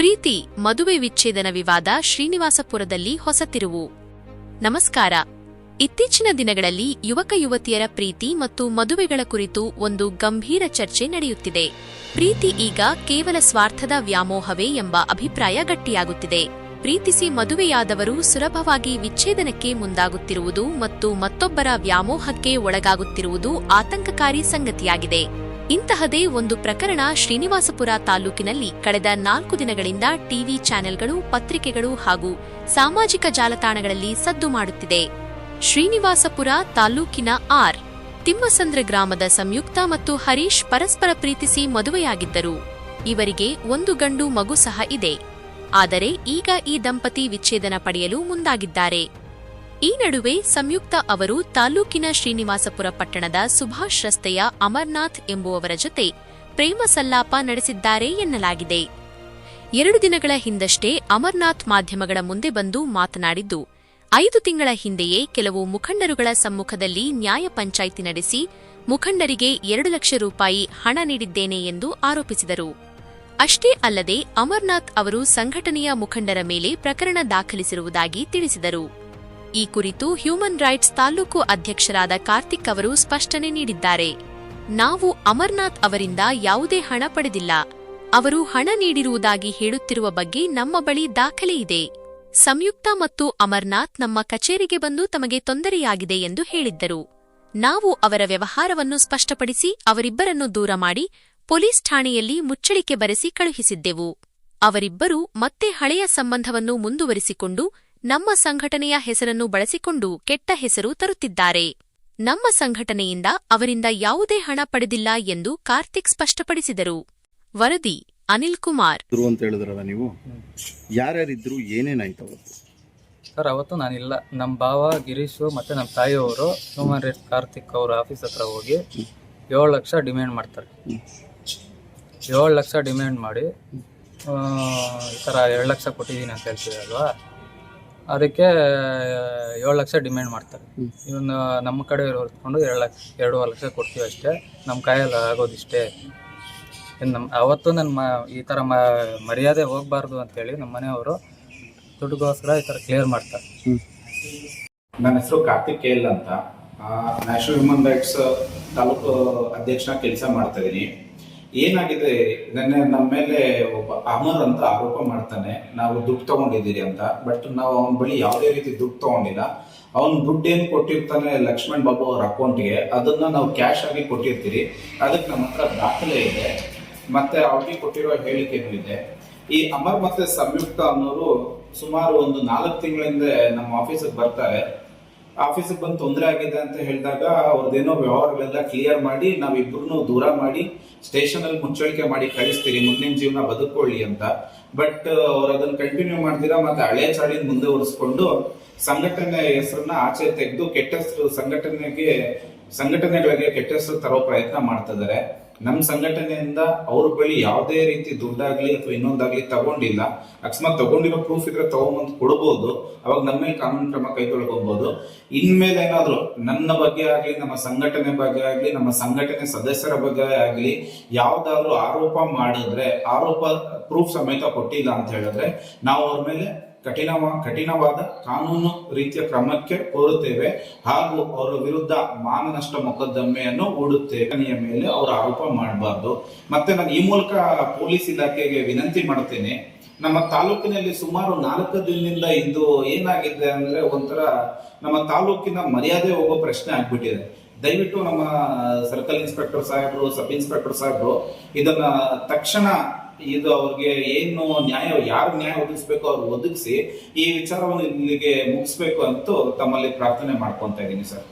ಪ್ರೀತಿ, ಮದುವೆ ವಿಚ್ಛೇದನ ವಿವಾದ ಶ್ರೀನಿವಾಸಪುರದಲ್ಲಿ ಹೊಸತಿರುವು. ನಮಸ್ಕಾರ. ಇತ್ತೀಚಿನ ದಿನಗಳಲ್ಲಿ ಯುವಕ ಯುವತಿಯರ ಪ್ರೀತಿ ಮತ್ತು ಮದುವೆಗಳ ಕುರಿತು ಒಂದು ಗಂಭೀರ ಚರ್ಚೆ ನಡೆಯುತ್ತಿದೆ. ಪ್ರೀತಿ ಈಗ ಕೇವಲ ಸ್ವಾರ್ಥದ ವ್ಯಾಮೋಹವೇ ಎಂಬ ಅಭಿಪ್ರಾಯ ಗಟ್ಟಿಯಾಗುತ್ತಿದೆ. ಪ್ರೀತಿಸಿ ಮದುವೆಯಾದವರು ಸುಲಭವಾಗಿ ವಿಚ್ಛೇದನಕ್ಕೆ ಮುಂದಾಗುತ್ತಿರುವುದು ಮತ್ತು ಮತ್ತೊಬ್ಬರ ವ್ಯಾಮೋಹಕ್ಕೆ ಒಳಗಾಗುತ್ತಿರುವುದು ಆತಂಕಕಾರಿ ಸಂಗತಿಯಾಗಿದೆ. ಇಂತಹದೇ ಒಂದು ಪ್ರಕರಣ ಶ್ರೀನಿವಾಸಪುರ ತಾಲೂಕಿನಲ್ಲಿ ಕಳೆದ ನಾಲ್ಕು ದಿನಗಳಿಂದ ಟಿವಿ ಚಾನೆಲ್ಗಳು, ಪತ್ರಿಕೆಗಳು ಹಾಗೂ ಸಾಮಾಜಿಕ ಜಾಲತಾಣಗಳಲ್ಲಿ ಸದ್ದು ಮಾಡುತ್ತಿದೆ. ಶ್ರೀನಿವಾಸಪುರ ತಾಲೂಕಿನ ಆರ್, ತಿಮ್ಮಸಂದ್ರ ಗ್ರಾಮದ ಸಂಯುಕ್ತ ಮತ್ತು ಹರೀಶ್ ಪರಸ್ಪರ ಪ್ರೀತಿಸಿ ಮದುವೆಯಾಗಿದ್ದರು. ಇವರಿಗೆ ಒಂದು ಗಂಡು ಮಗು ಸಹ ಇದೆ. ಆದರೆ ಈಗ ಈ ದಂಪತಿ ವಿಚ್ಛೇದನ ಪಡೆಯಲು ಮುಂದಾಗಿದ್ದಾರೆ. ಈ ನಡುವೆ ಸಂಯುಕ್ತ ಅವರು ತಾಲೂಕಿನ ಶ್ರೀನಿವಾಸಪುರ ಪಟ್ಟಣದ ಸುಭಾಷ್ ರಸ್ತೆಯ ಅಮರ್ನಾಥ್ ಎಂಬುವವರ ಜೊತೆ ಪ್ರೇಮ ಸಲ್ಲಾಪ ನಡೆಸಿದ್ದಾರೆ ಎನ್ನಲಾಗಿದೆ. ಎರಡು ದಿನಗಳ ಹಿಂದಷ್ಟೇ ಅಮರ್ನಾಥ್ ಮಾಧ್ಯಮಗಳ ಮುಂದೆ ಬಂದು ಮಾತನಾಡಿದ್ದು, ಐದು ತಿಂಗಳ ಹಿಂದೆಯೇ ಕೆಲವು ಮುಖಂಡರುಗಳ ಸಮ್ಮುಖದಲ್ಲಿ ನ್ಯಾಯ ಪಂಚಾಯಿತಿ ನಡೆಸಿ ಮುಖಂಡರಿಗೆ ಎರಡು ಲಕ್ಷ ರೂಪಾಯಿ ಹಣ ನೀಡಿದ್ದೇನೆ ಎಂದು ಆರೋಪಿಸಿದರು. ಅಷ್ಟೇ ಅಲ್ಲದೆ ಅಮರ್ನಾಥ್ ಅವರು ಸಂಘಟನೆಯ ಮುಖಂಡರ ಮೇಲೆ ಪ್ರಕರಣ ದಾಖಲಿಸಿರುವುದಾಗಿ ತಿಳಿಸಿದರು. ಈ ಕುರಿತು ಹ್ಯೂಮನ್ ರೈಟ್ಸ್ ತಾಲೂಕು ಅಧ್ಯಕ್ಷರಾದ ಕಾರ್ತಿಕ್ ಅವರು ಸ್ಪಷ್ಟನೆ ನೀಡಿದ್ದಾರೆ. ನಾವು ಅಮರ್ನಾಥ್ ಅವರಿಂದ ಯಾವುದೇ ಹಣ ಪಡೆದಿಲ್ಲ. ಅವರು ಹಣ ನೀಡಿರುವುದಾಗಿ ಹೇಳುತ್ತಿರುವ ಬಗ್ಗೆ ನಮ್ಮ ಬಳಿ ದಾಖಲೆಯಿದೆ ಸಂಯುಕ್ತ ಮತ್ತು ಅಮರ್ನಾಥ್ ನಮ್ಮ ಕಚೇರಿಗೆ ಬಂದು ತಮಗೆ ತೊಂದರೆಯಾಗಿದೆ ಎಂದು ಹೇಳಿದ್ದರು. ನಾವು ಅವರ ವ್ಯವಹಾರವನ್ನು ಸ್ಪಷ್ಟಪಡಿಸಿ ಅವರಿಬ್ಬರನ್ನು ದೂರ ಮಾಡಿ ಪೊಲೀಸ್ ಠಾಣೆಯಲ್ಲಿ ಮುಚ್ಚಳಿಕೆ ಬರೆಸಿ ಕಳುಹಿಸಿದ್ದೆವು. ಅವರಿಬ್ಬರೂ ಮತ್ತೆ ಹಳೆಯ ಸಂಬಂಧವನ್ನು ಮುಂದುವರಿಸಿಕೊಂಡು ನಮ್ಮ ಸಂಘಟನೆಯ ಹೆಸರನ್ನು ಬಳಸಿಕೊಂಡು ಕೆಟ್ಟ ಹೆಸರು ತರುತ್ತಿದ್ದಾರೆ. ನಮ್ಮ ಸಂಘಟನೆಯಿಂದ ಅವರಿಂದ ಯಾವುದೇ ಹಣ ಪಡೆದಿಲ್ಲ ಎಂದು ಕಾರ್ತಿಕ್ ಸ್ಪಷ್ಟಪಡಿಸಿದರು. ವರದಿ ಅನಿಲ್ ಕುಮಾರ್. ಇದ್ರು ಅಂತ ಹೇಳಿದ್ರಲ್ಲ ನೀವು? ಯಾರ್ಯಾರಿದ್ರು ಏನೇನಾಯ್ತು ಅವತ್ತು? ಸರ್ ಅವತ್ತು ನಾನಿಲ್ಲ. ನಮ್ಮ ಭಾವ ಗಿರೀಶ್ ಮತ್ತು ನಮ್ಮ ತಾಯಿಯವರು ಹ್ಯೂಮನ್ ರೈಟ್ಸ್ ಕಾರ್ತಿಕ್ ಅವ್ರ ಆಫೀಸ್ ಹತ್ರ ಹೋಗಿ ಏಳು ಲಕ್ಷ ಡಿಮ್ಯಾಂಡ್ ಮಾಡ್ತಾರೆ. ಏಳು ಲಕ್ಷ ಡಿಮ್ಯಾಂಡ್ ಮಾಡಿ ಆ, ಈ ಥರ ಎರಡು ಲಕ್ಷ ಕೊಟ್ಟಿದ್ದೀನಿ ಅಂತ ಹೇಳ್ತೀವಿ ಅಲ್ವಾ? ಅದಕ್ಕೆ ಏಳು ಲಕ್ಷ ಡಿಮ್ಯಾಂಡ್ ಮಾಡ್ತಾರೆ. ಇವನು ನಮ್ಮ ಕಡೆ ಹೊರತ್ಕೊಂಡು ಎರಡು ಲಕ್ಷ ಎರಡೂವರೆ ಲಕ್ಷ ಕೊಡ್ತೀವಿ ಅಷ್ಟೇ. ನಮ್ಮ ಕಾಯಲ್ಲಿ ಆಗೋದಿಷ್ಟೇ ಇನ್ನು ನಮ್ಮ ಅವತ್ತು ನನ್ನ ಮ ಈ ಥರ ಮ ಮರ್ಯಾದೆ ಹೋಗಬಾರ್ದು ಅಂತೇಳಿ ನಮ್ಮ ಮನೆಯವರು ದುಡ್ಡುಗೋಸ್ಕರ ಈ ಥರ ಕ್ಲಿಯರ್ ಮಾಡ್ತಾರೆ. ನನ್ನ ಹೆಸರು ಕಾರ್ತಿಕ್ ಕೇಲ್ ಎಲ್ ಅಂತ. ನ್ಯಾಷನಲ್ ಹ್ಯೂಮನ್ ರೈಟ್ಸ್ ತಾಲೂಕು ಅಧ್ಯಕ್ಷನ ಕೆಲಸ ಮಾಡ್ತಾ ಇದೀನಿ ಏನಾಗಿದೆ? ನೆನ್ನೆ ನಮ್ಮ ಮೇಲೆ ಒಬ್ಬ ಅಮರ್ ಅಂತ ಆರೋಪ ಮಾಡ್ತಾನೆ. ನಾವು ದುಡ್ಡು ತಗೊಂಡಿದ್ದೀರಿ ಅಂತ. ಬಟ್ ನಾವು ಅವನ ಬಳಿ ಯಾವುದೇ ರೀತಿ ದುಡ್ಡು ತಗೊಂಡಿಲ್ಲ. ಅವ್ನು ದುಡ್ಡು ಏನು ಕೊಟ್ಟಿರ್ತಾನೆ ಲಕ್ಷ್ಮಣ್ ಬಾಬು ಅವ್ರ ಅಕೌಂಟ್ಗೆ. ಅದನ್ನ ನಾವು ಕ್ಯಾಶ್ ಆಗಿ ಕೊಟ್ಟಿರ್ತೀರಿ. ಅದಕ್ಕೆ ನಮ್ಮ ಹತ್ರ ದಾಖಲೆ ಇದೆ. ಮತ್ತೆ ಅವ್ರಿಗೆ ಕೊಟ್ಟಿರೋ ಹೇಳಿಕೆನೂ ಇದೆ. ಈ ಅಮರ್ ಮತ್ತೆ ಸಂಯುಕ್ತ ಅನ್ನೋರು ಸುಮಾರು ಒಂದು ನಾಲ್ಕು ತಿಂಗಳಿಂದ ನಮ್ಮ ಆಫೀಸಿಗೆ ಬರ್ತಾರೆ. ಆಫೀಸಿಗೆ ಬಂದು ತೊಂದರೆ ಆಗಿದೆ ಅಂತ ಹೇಳಿದಾಗ ಅವ್ರದ್ದೇನೋ ವ್ಯವಹಾರಗಳೆಲ್ಲ ಕ್ಲಿಯರ್ ಮಾಡಿ ನಾವಿಬ್ರು ದೂರ ಮಾಡಿ ಸ್ಟೇಷನಲ್ಲಿ ಮುಚ್ಚಳಿಕೆ ಮಾಡಿ ಕಳಿಸ್ತೀರಿ, ಮುಂದಿನ ಜೀವನ ಬದುಕೊಳ್ಳಿ ಅಂತ. ಬಟ್ ಅವ್ರು ಅದನ್ನ ಕಂಟಿನ್ಯೂ ಮಾಡ್ತೀರಾ ಮತ್ತೆ ಹಳೆ ಚಾಳಿನ ಮುಂದುವರಿಸ್ಕೊಂಡು ಸಂಘಟನೆ ಹೆಸರನ್ನ ಆಚೆ ತೆಗೆದು ಕೆಟ್ಟ ಹೆಸರು ಸಂಘಟನೆಗೆ, ಸಂಘಟನೆಗಳಿಗೆ ಕೆಟ್ಟ ಹೆಸರು ತರೋ ಪ್ರಯತ್ನ ಮಾಡ್ತಾ ಇದಾರೆ. ನಮ್ಮ ಸಂಘಟನೆಯಿಂದ ಅವ್ರ ಬಳಿ ಯಾವುದೇ ರೀತಿ ದುಡ್ಡಾಗ್ಲಿ ಅಥವಾ ಇನ್ನೊಂದಾಗ್ಲಿ ತಗೊಂಡಿಲ್ಲ. ಅಕಸ್ಮಾತ್ ತಗೊಂಡಿರೋ ಪ್ರೂಫ್ ಇದ್ರೆ ತಗೊಂಬಂದು ಕೊಡ್ಬೋದು. ಅವಾಗ ನಮ್ಮ ಮೇಲೆ ಕಾನೂನು ಕ್ರಮ ಕೈಗೊಳ್ಕೊಬಹುದು ಇನ್ಮೇಲೆ ಏನಾದ್ರು ನನ್ನ ಬಗ್ಗೆ ಆಗ್ಲಿ, ನಮ್ಮ ಸಂಘಟನೆ ಬಗ್ಗೆ ಆಗ್ಲಿ, ನಮ್ಮ ಸಂಘಟನೆ ಸದಸ್ಯರ ಬಗ್ಗೆ ಆಗ್ಲಿ ಯಾವ್ದಾದ್ರು ಆರೋಪ ಮಾಡಿದ್ರೆ, ಆರೋಪ ಪ್ರೂಫ್ ಸಮೇತ ಕೊಟ್ಟಿಲ್ಲ ಅಂತ ಹೇಳಿದ್ರೆ ನಾವು ಅವ್ರ ಮೇಲೆ ಕಠಿಣವ, ಕಠಿಣವಾದ ಕಾನೂನು ರೀತಿಯ ಕ್ರಮಕ್ಕೆ ಕೋರುತ್ತೇವೆ ಹಾಗೂ ಅವರ ವಿರುದ್ಧ ಮಾನನಷ್ಟ ಮೊಕದ್ದಮೆಯನ್ನು ಹೂಡುತ್ತೇವೆ. ಮೇಲೆ ಅವರ ಆರೋಪ ಮಾಡಬಾರ್ದು. ಮತ್ತೆ ನಾನು ಈ ಮೂಲಕ ಪೊಲೀಸ್ ಇಲಾಖೆಗೆ ವಿನಂತಿ ಮಾಡ್ತೇನೆ ನಮ್ಮ ತಾಲೂಕಿನಲ್ಲಿ ಸುಮಾರು ನಾಲ್ಕು ದಿನದಿಂದ ಇಂದು ಏನಾಗಿದೆ ಅಂದ್ರೆ ಒಂಥರ ನಮ್ಮ ತಾಲೂಕಿನ ಮರ್ಯಾದೆ ಹೋಗೋ ಪ್ರಶ್ನೆ ಆಗ್ಬಿಟ್ಟಿದೆ. ದಯವಿಟ್ಟು ನಮ್ಮ ಸರ್ಕಲ್ ಇನ್ಸ್ಪೆಕ್ಟರ್ ಸಾಹೇಬರು, ಸಬ್ ಇನ್ಸ್ಪೆಕ್ಟರ್ ಸಾಹೇಬರು, ಇದನ್ನ ತಕ್ಷಣ ಇದು ಅವ್ರಿಗೆ ಏನು ನ್ಯಾಯ, ಯಾರು ನ್ಯಾಯ ಒದಗಿಸ್ಬೇಕು ಅವ್ರು ಒದಗಿಸಿ ಈ ವಿಚಾರವನ್ನು ಇಲ್ಲಿಗೆ ಮುಗಿಸ್ಬೇಕು ಅಂತೂ ತಮ್ಮಲ್ಲಿ ಪ್ರಾರ್ಥನೆ ಮಾಡ್ಕೊಂತ ಇದ್ದೀನಿ ಸರ್.